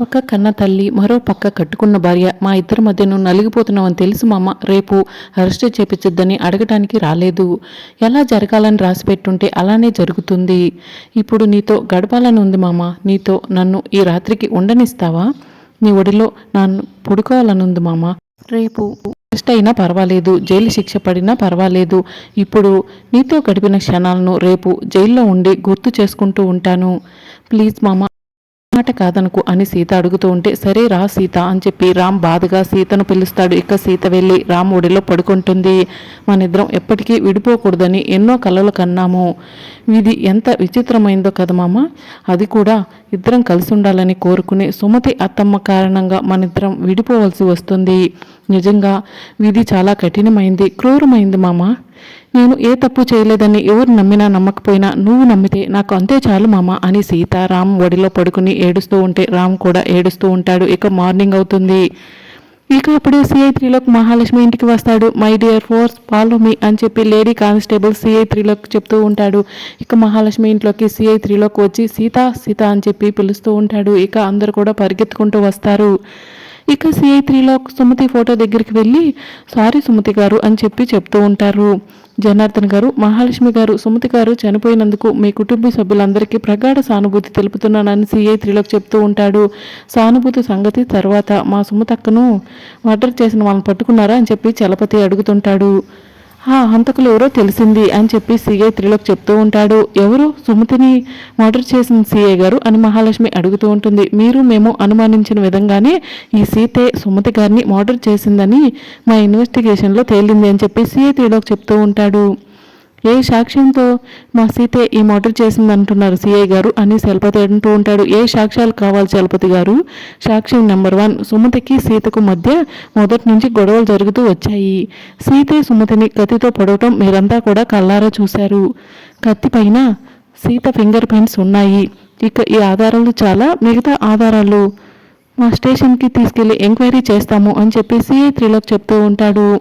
పక్క కన్న తల్లి మరో పక్క కట్టుకున్న భార్య మా ఇద్దరి మధ్య నువ్వు తెలుసు మామ. రేపు అరెస్ట్ చేపించొద్దని అడగటానికి రాలేదు. ఎలా జరగాలని రాసి పెట్టుంటే అలానే జరుగుతుంది. ఇప్పుడు నీతో గడపాలని ఉంది మామ. నీతో నన్ను ఈ రాత్రికి ఉండనిస్తావా? నీ ఒడిలో నన్ను పుడుకోవాలని ఉంది మామ. రేపు అరెస్ట్ అయినా పర్వాలేదు జైలు శిక్ష పడినా పర్వాలేదు. ఇప్పుడు నీతో గడిపిన క్షణాలను రేపు జైల్లో ఉండి గుర్తు చేసుకుంటూ ఉంటాను. ప్లీజ్ మామ. మాట కాదనుకు అని సీత అడుగుతూ ఉంటే సరే రా సీత అని చెప్పి రామ్ బాధగా సీతను పిలుస్తాడు. ఇక సీత వెళ్ళి రామ్ ఒడిలో పడుకుంటుంది. మనిద్దరం ఎప్పటికీ విడిపోకూడదని ఎన్నో కలలు కన్నాము. ఇది ఎంత విచిత్రమైందో కదా మామ. అది కూడా ఇద్దరం కలిసి ఉండాలని కోరుకునే సుమతి అత్తమ్మ కారణంగా మనిద్దరం విడిపోవలసి వస్తుంది. నిజంగా విధి చాలా కఠినమైంది క్రూరమైంది మామ. నేను ఏ తప్పు చేయలేదని ఎవరు నమ్మినా నమ్మకపోయినా నువ్వు నమ్మితే నాకు అంతే చాలు మామ అని సీత రామ్ ఒడిలో పడుకుని ఏడుస్తూ ఉంటే రామ్ కూడా ఏడుస్తూ ఉంటాడు. ఇక మార్నింగ్ అవుతుంది. ఇక అప్పుడు సిఐ త్రీలోకి మహాలక్ష్మి ఇంటికి వస్తాడు. My dear forces follow me అని చెప్పి లేడీ కానిస్టేబుల్ సిఐ త్రీలోకి చెప్తూ ఉంటాడు. ఇక మహాలక్ష్మి ఇంట్లోకి సిఐ త్రీలోకి వచ్చి సీత సీత అని చెప్పి పిలుస్తూ ఉంటాడు. ఇక అందరు కూడా పరిగెత్తుకుంటూ వస్తారు. ఇక సిఐ త్రీలో సుమతి ఫోటో దగ్గరికి వెళ్ళి సారీ సుమతి గారు అని చెప్పి చెప్తూ ఉంటారు. జనార్దన్ గారు మహాలక్ష్మి గారు సుమతి గారు చనిపోయినందుకు మీ కుటుంబ సభ్యులందరికీ ప్రగాఢ సానుభూతి తెలుపుతున్నానని సిఐ త్రిలోక్ చెప్తూ ఉంటాడు. సానుభూతి సంగతి తర్వాత మా సుమతక్కను మర్డర్ చేసిన వాళ్ళని పట్టుకున్నారా అని చెప్పి చలపతి అడుగుతుంటాడు. ఆ హంతకులు ఎవరో తెలిసింది అని చెప్పి సీఐ త్రిలోక్ చెప్తూ ఉంటాడు. ఎవరు? సుమతిని మర్డర్ చేసిన సీఐ గారు అని మహాలక్ష్మి అడుగుతూ ఉంటుంది. మీరు మేము అనుమానించిన విధంగానే ఈ సీతే సుమతి గారిని మర్డర్ చేసిందని మా ఇన్వెస్టిగేషన్లో తేలింది అని చెప్పి సీఐ త్రిలోక్ చెప్తూ ఉంటాడు. ఏ సాక్ష్యంతో మా సీతే ఈ మర్డర్ చేసిందంటున్నారు సిఐ గారు? అని చలపతి అంటూ ఉంటాడు. ఏ సాక్ష్యాలు కావాలి చలపతి గారు? సాక్ష్యం నెంబర్ వన్ సుమతికి సీతకు మధ్య మొదటి నుంచి గొడవలు జరుగుతూ వచ్చాయి. సీతే సుమతిని కత్తితో పొడవటం మీరంతా కూడా కల్లారా చూశారు. కత్తి పైన సీత ఫింగర్ ప్రింట్స్ ఉన్నాయి. ఇక ఈ ఆధారాలు చాలా మిగతా ఆధారాలు. మా స్టేషన్కి తీసుకెళ్ళి ఎంక్వైరీ చేస్తాము అని చెప్పి సిఐ త్రీలోకి చెప్తూ ఉంటాడు.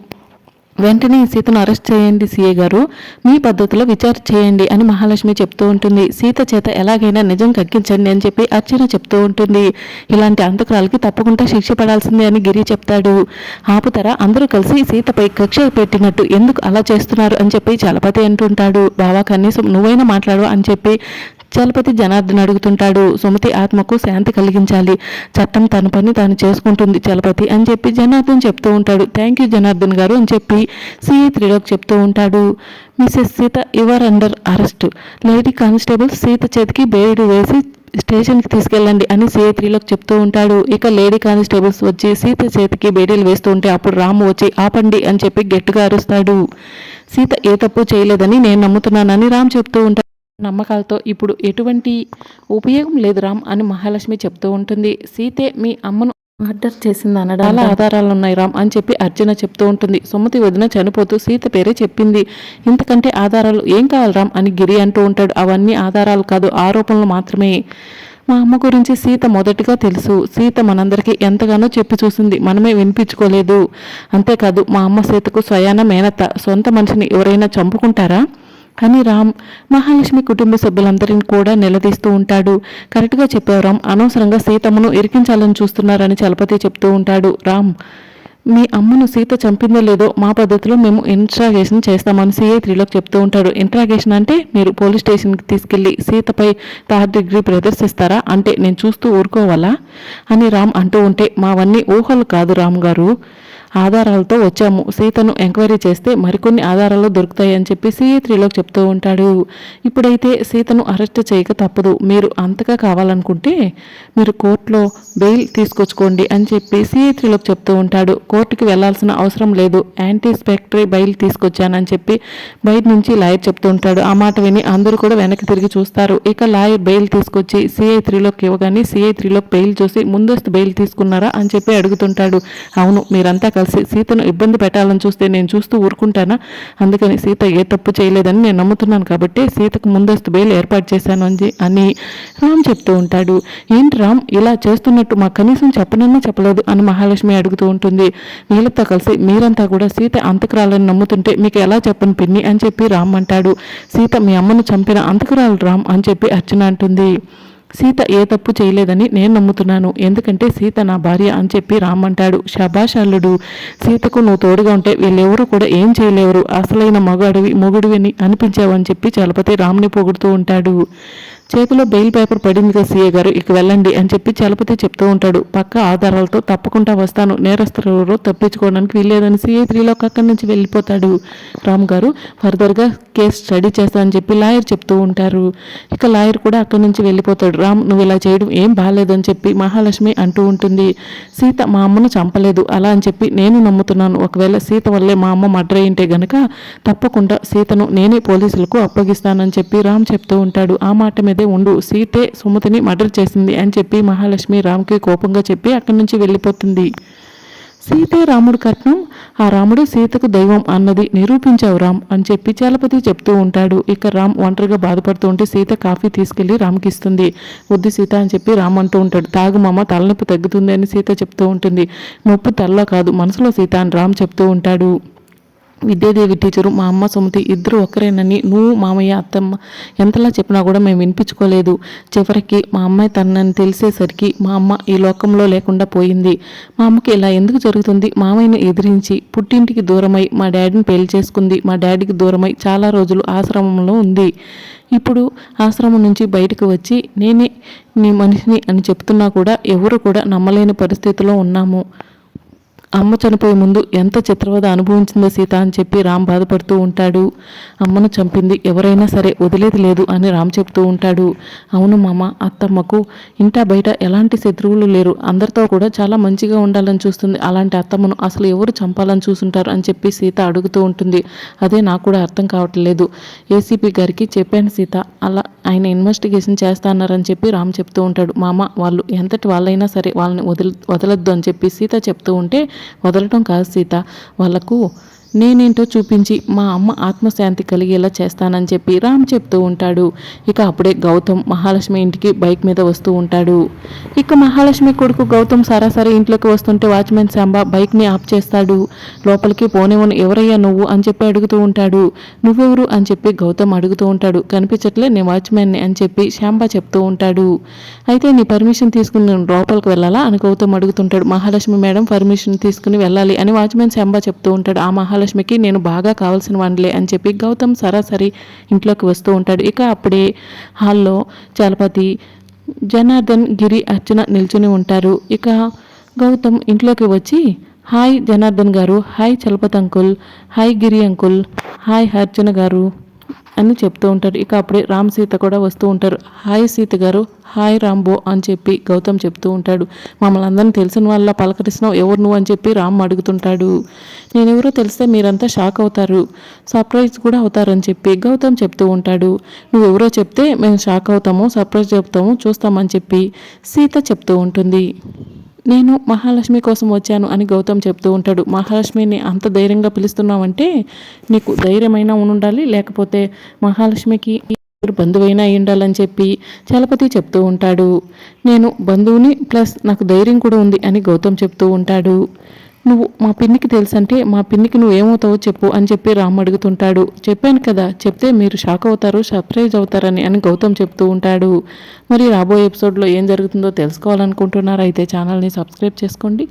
వెంటనే సీతను అరెస్ట్ చేయండి సీఏ గారు. మీ పద్ధతిలో విచారణ చేయండి అని మహాలక్ష్మి చెప్తూ ఉంటుంది. సీత చేత ఎలాగైనా నిజం కగ్గించండి అని చెప్పి అర్చన చెప్తూ ఉంటుంది. ఇలాంటి అంతకురాలకి తప్పకుండా శిక్ష పడాల్సిందే అని గిరి చెప్తాడు. ఆపుతరా అందరూ కలిసి సీతపై కక్ష పెట్టినట్టు ఎందుకు అలా చేస్తున్నారు అని చెప్పి చలపతి అంటుంటాడు. బావా కనీసం నువ్వైనా మాట్లాడు అని చెప్పి చలపతి జనార్దన్ అడుగుతుంటాడు సుమతి ఆత్మకు శాంతి కలిగించాలి. చట్టం తన పని తాను చేసుకుంటుంది చలపతి అని చెప్పి జనార్దన్ చెప్తూ ఉంటాడు. థ్యాంక్ యూ జనార్దన్ గారు అని చెప్పి సిఐ త్రిలోక్ చెప్తూ ఉంటాడు. Mrs Seetha your under arrest lady constable Seetha చేతికి బేడు వేసి స్టేషన్కి తీసుకెళ్ళండి అని సిఐ త్రీలోకి చెప్తూ ఉంటాడు. ఇక లేడీ కానిస్టేబుల్స్ వచ్చి సీత చేతికి బేడీలు వేస్తూ ఉంటే అప్పుడు రాము వచ్చి ఆపండి అని చెప్పి గట్టిగా అరుస్తాడు. సీత ఏ తప్పు చేయలేదని నేను నమ్ముతున్నానని రామ్ చెప్తూ ఉంటాడు. నమ్మకాలతో ఇప్పుడు ఎటువంటి ఉపయోగం లేదు రామ్ అని మహాలక్ష్మి చెప్తూ ఉంటుంది. సీతే మీ అమ్మను మర్డర్ చేసింది అనడం చాలా ఆధారాలు ఉన్నాయి రామ్ అని చెప్పి అర్జున చెప్తూ ఉంటుంది. సుమతి వదిన చనిపోతూ సీత పేరే చెప్పింది. ఇంతకంటే ఆధారాలు ఏం కావాలి రామ్ అని గిరి అంటూ ఉంటాడు. అవన్నీ ఆధారాలు కాదు ఆరోపణలు మాత్రమే. మా అమ్మ గురించి సీత మొదటిగా తెలుసు. సీత మనందరికీ ఎంతగానో చెప్పి చూసింది. మనమే వినిపించుకోలేదు. అంతేకాదు మా అమ్మ సీతకు స్వయాన మేనత్త. సొంత మనిషిని ఎవరైనా చంపుకుంటారా? అని రామ్ మహాలక్ష్మి కుటుంబ సభ్యులందరిని కూడా నిలదీస్తూ ఉంటాడు. కరెక్ట్గా చెప్పావు రామ్. అనవసరంగా సీతమ్మను ఇరికించాలని చూస్తున్నారని చలపతి చెప్తూ ఉంటాడు. రామ్ మీ అమ్మను సీత చంపిందో లేదో మా పద్ధతిలో మేము ఇంట్రాగేషన్ చేస్తామని సిఐ త్రీలోకి చెప్తూ ఉంటాడు. ఇంట్రాగేషన్ అంటే మీరు పోలీస్ స్టేషన్కి తీసుకెళ్ళి సీతపై థర్డ్ డిగ్రీ ప్రదర్శిస్తారా అంటే నేను చూస్తూ ఊరుకోవాలా? అని రామ్ అంటూ ఉంటే మావన్నీ ఊహలు కాదు రామ్ గారు. ఆధారాలతో వచ్చాము. సీతను ఎంక్వైరీ చేస్తే మరికొన్ని ఆధారాలు దొరుకుతాయని చెప్పి సిఏ త్రీలోకి చెప్తూ ఉంటాడు. ఇప్పుడైతే సీతను అరెస్ట్ చేయక తప్పదు. మీరు అంతగా కావాలనుకుంటే మీరు కోర్టులో బెయిల్ తీసుకొచ్చుకోండి అని చెప్పి సిఏ త్రీలోకి చెప్తూ ఉంటాడు. కోర్టుకి వెళ్ళాల్సిన అవసరం లేదు. యాంటీ స్పెక్టరీ బెయిల్ తీసుకొచ్చానని చెప్పి బయట నుంచి లాయర్ చెప్తూ ఉంటాడు. ఆ మాట విని అందరూ కూడా వెనక్కి తిరిగి చూస్తారు. ఇక లాయర్ బెయిల్ తీసుకొచ్చి సిఐ త్రీలోకి ఇవ్వగానే సిఐ త్రీలోకి బెయిల్ చూసి ముందస్తు బెయిల్ తీసుకున్నారా అని చెప్పి అడుగుతుంటాడు. అవును మీరంతా కలిసి సీతను ఇబ్బంది పెట్టాలని చూస్తే నేను చూస్తూ ఊరుకుంటానా? అందుకని సీత ఏ తప్పు చేయలేదని నేను నమ్ముతున్నాను కాబట్టి సీతకు ముందస్తు బెయిల్ ఏర్పాటు చేశాను అని అని రామ్ చెప్తూ ఉంటాడు. ఏంటి రామ్? ఇలా చేస్తున్నట్టు మా కనీసం చెప్పనన్నా చెప్పలేదు అని మహాలక్ష్మి అడుగుతూ ఉంటుంది. వీళ్ళతో కలిసి మీరంతా కూడా సీత అంతకురాలని నమ్ముతుంటే మీకు ఎలా చెప్పను పిన్ని అని చెప్పి రామ్ అంటాడు. సీత మీ అమ్మను చంపిన అంతకురాలు రామ్ అని చెప్పి అర్చన అంటుంది. సీత ఏ తప్పు చేయలేదని నేను నమ్ముతున్నాను. ఎందుకంటే సీత నా భార్య అని చెప్పి రామ్మంటాడు శభాష్ అల్లుడు సీతకు నువ్వు తోడుగా ఉంటే వీళ్ళెవరూ కూడా ఏం చేయలేవరు అసలైన మగాడివి మొగుడివి అనిపించావు అని చెప్పి చలపతి రామ్ని పొగుడుతూ ఉంటాడు. చేతిలో బెయిల్ పేపర్ పడింది కదా సీఏ గారు ఇక వెళ్ళండి అని చెప్పి చలపతి చెప్తూ ఉంటాడు. పక్క ఆధారాలతో తప్పకుండా వస్తాను. నేరస్తులు తప్పించుకోవడానికి వీల్లేదని సీఏ త్రీలో అక్కడి నుంచి వెళ్ళిపోతాడు. రామ్ గారు ఫర్దర్గా కేసు స్టడీ చేస్తా అని చెప్పి లాయర్ చెప్తూ ఉంటారు. ఇక లాయర్ కూడా అక్కడి నుంచి వెళ్ళిపోతాడు. రామ్ నువ్వు ఇలా చేయడం ఏం బాగాలేదని చెప్పి మహాలక్ష్మి అంటూ ఉంటుంది. సీత మా అమ్మను చంపలేదు. అలా అని చెప్పి నేను నమ్ముతున్నాను. ఒకవేళ సీత వల్లే మా అమ్మ మర్డర్ అయింటే గనక తప్పకుండా సీతను నేనే పోలీసులకు అప్పగిస్తానని చెప్పి రామ్ చెప్తూ ఉంటాడు. ఆ మాట మీద ఉండు సీతే సుమతిని మర్డర్ చేసింది అని చెప్పి మహాలక్ష్మి రామ్కి కోపంగా చెప్పి అక్కడి నుంచి వెళ్ళిపోతుంది. సీతే రాముడు కట్నం ఆ రాముడే సీతకు దైవం అన్నది నిరూపించావు రామ్ అని చెప్పి చలపతి చెప్తూ ఉంటాడు. ఇక రామ్ ఒంటరిగా బాధపడుతూ ఉంటే సీత కాఫీ తీసుకెళ్ళి రామ్కి ఇస్తుంది. వద్దు సీత అని చెప్పి రామ్ అంటూ ఉంటాడు. తాగు మామ తలనొప్పి తగ్గుతుంది అని సీత చెప్తూ ఉంటుంది. నొప్పి తల్లో కాదు మనసులో సీత అని రామ్ చెప్తూ ఉంటాడు. విద్యాదేవి టీచరు మా అమ్మ సుమతి ఇద్దరు ఒకరేనని నువ్వు మామయ్య అత్తమ్మ ఎంతలా చెప్పినా కూడా మేము వినిపించుకోలేదు. చివరికి మా అమ్మాయి తనని తెలిసేసరికి మా అమ్మ ఈ లోకంలో లేకుండా పోయింది. మా అమ్మకి ఇలా ఎందుకు జరుగుతుంది? మామయ్యను ఎదిరించి పుట్టింటికి దూరమై మా డాడీని పెళ్ళి చేసుకుంది. మా డాడీకి దూరమై చాలా రోజులు ఆశ్రమంలో ఉంది. ఇప్పుడు ఆశ్రమం నుంచి బయటకు వచ్చి నేనే నీ మనిషిని అని చెప్తున్నా కూడా ఎవరు కూడా నమ్మలేని పరిస్థితిలో ఉన్నాము. అమ్మ చనిపోయే ముందు ఎంత చిత్రవద అనుభవించిందో సీత అని చెప్పి రామ్ బాధపడుతూ ఉంటాడు. అమ్మను చంపింది ఎవరైనా సరే వదిలేది లేదు అని రామ్ చెప్తూ ఉంటాడు. అవును మామ అత్తమ్మకు ఇంటా బయట ఎలాంటి శత్రువులు లేరు. అందరితో కూడా చాలా మంచిగా ఉండాలని చూస్తుంది. అలాంటి అత్తమ్మను అసలు ఎవరు చంపాలని చూసుంటారు అని చెప్పి సీత అడుగుతూ ఉంటుంది. అదే నాకు కూడా అర్థం కావట్లేదు. ఏసీపీ గారికి చెప్పాను సీత. అలా ఆయన ఇన్వెస్టిగేషన్ చేస్తానని చెప్పి రామ్ చెప్తూ ఉంటాడు. మామ వాళ్ళు ఎంతటి వాళ్ళైనా సరే వాళ్ళని వదిలి వదలొద్దు అని చెప్పి సీత చెప్తూ ఉంటే వదలటం కాదు సీత. వాళ్ళకు నేనేంటో చూపించి మా అమ్మ ఆత్మశాంతి కలిగేలా చేస్తానని చెప్పి రామ్ చెప్తూ ఉంటాడు. ఇక అప్పుడే గౌతమ్ మహాలక్ష్మి ఇంటికి బైక్ మీద వస్తూ ఉంటాడు. ఇక మహాలక్ష్మి కొడుకు గౌతమ్ సరాసరి ఇంట్లోకి వస్తుంటే వాచ్మెన్ శాంబ బైక్ని ఆఫ్ చేస్తాడు. లోపలికి పోనేవను ఎవరయ్యా నువ్వు? అని చెప్పి అడుగుతూ ఉంటాడు. నువ్వెవరు? అని చెప్పి గౌతమ్ అడుగుతూ ఉంటాడు. కనిపించట్లే నేను వాచ్మెన్ని అని చెప్పి శాంబా చెప్తూ ఉంటాడు. అయితే నీ పర్మిషన్ తీసుకుని నేను లోపలికి వెళ్ళాలా? అని గౌతమ్ అడుగుతుంటాడు. మహాలక్ష్మి మేడం పర్మిషన్ తీసుకుని వెళ్ళాలి అని వాచ్మెన్ శాంబా చెప్తూ ఉంటాడు. ఆ మహా మహాలక్ష్మికి నేను బాగా కావాల్సిన వాడిలే అని చెప్పి గౌతమ్ సరాసరి ఇంట్లోకి వస్తూ ఉంటాడు. ఇక అప్పుడే హాల్లో చలపతి జనార్దన్ గిరి అర్చన నిల్చుని ఉంటారు. ఇక గౌతమ్ ఇంట్లోకి వచ్చి hi Janardhan garu hi Chalapathi uncle hi Giri uncle hi Archana garu అని చెప్తూ ఉంటారు. ఇక అప్పుడే రామ్ సీత కూడా వస్తూ ఉంటారు. హాయ్ సీత గారు హాయ్ రాంబో అని చెప్పి గౌతమ్ చెప్తూ ఉంటాడు. మమ్మల్ని అందరిని తెలిసిన వాళ్ళ పలకరిస్తున్నావు ఎవరు నువ్వు అని చెప్పి రామ్ అడుగుతుంటాడు. నేనెవరో తెలిస్తే మీరంతా షాక్ అవుతారు. సర్ప్రైజ్ కూడా అవుతారని చెప్పి గౌతమ్ చెప్తూ ఉంటాడు. నువ్వెవరో చెప్తే మేము షాక్ అవుతాము సర్ప్రైజ్ చెప్తాము చూస్తామని చెప్పి సీత చెప్తూ ఉంటుంది. నేను మహాలక్ష్మి కోసం వచ్చాను అని గౌతమ్ చెప్తూ ఉంటాడు. మహాలక్ష్మిని అంత ధైర్యంగా పిలుస్తున్నావంటే నీకు ధైర్యమైనా ఉండాలి లేకపోతే మహాలక్ష్మికి బంధువైనా ఉండాలని చెప్పి చలపతి చెప్తూ ఉంటాడు. నేను బంధువుని ప్లస్ నాకు ధైర్యం కూడా ఉంది అని గౌతమ్ చెప్తూ ఉంటాడు. నువ్వు మా పిన్నికి తెలుసంటే మా పిన్నికి నువ్వు ఏమవుతావో చెప్పు అని చెప్పి రామ్ అడుగుతుంటాడు. చెప్పాను కదా చెప్తే మీరు షాక్ అవుతారు సర్ప్రైజ్ అవుతారని అని గౌతమ్ చెప్తూ ఉంటాడు. మరి రాబోయే ఎపిసోడ్లో ఏం జరుగుతుందో తెలుసుకోవాలనుకుంటున్నారా? అయితే ఛానల్ని సబ్స్క్రైబ్ చేసుకోండి.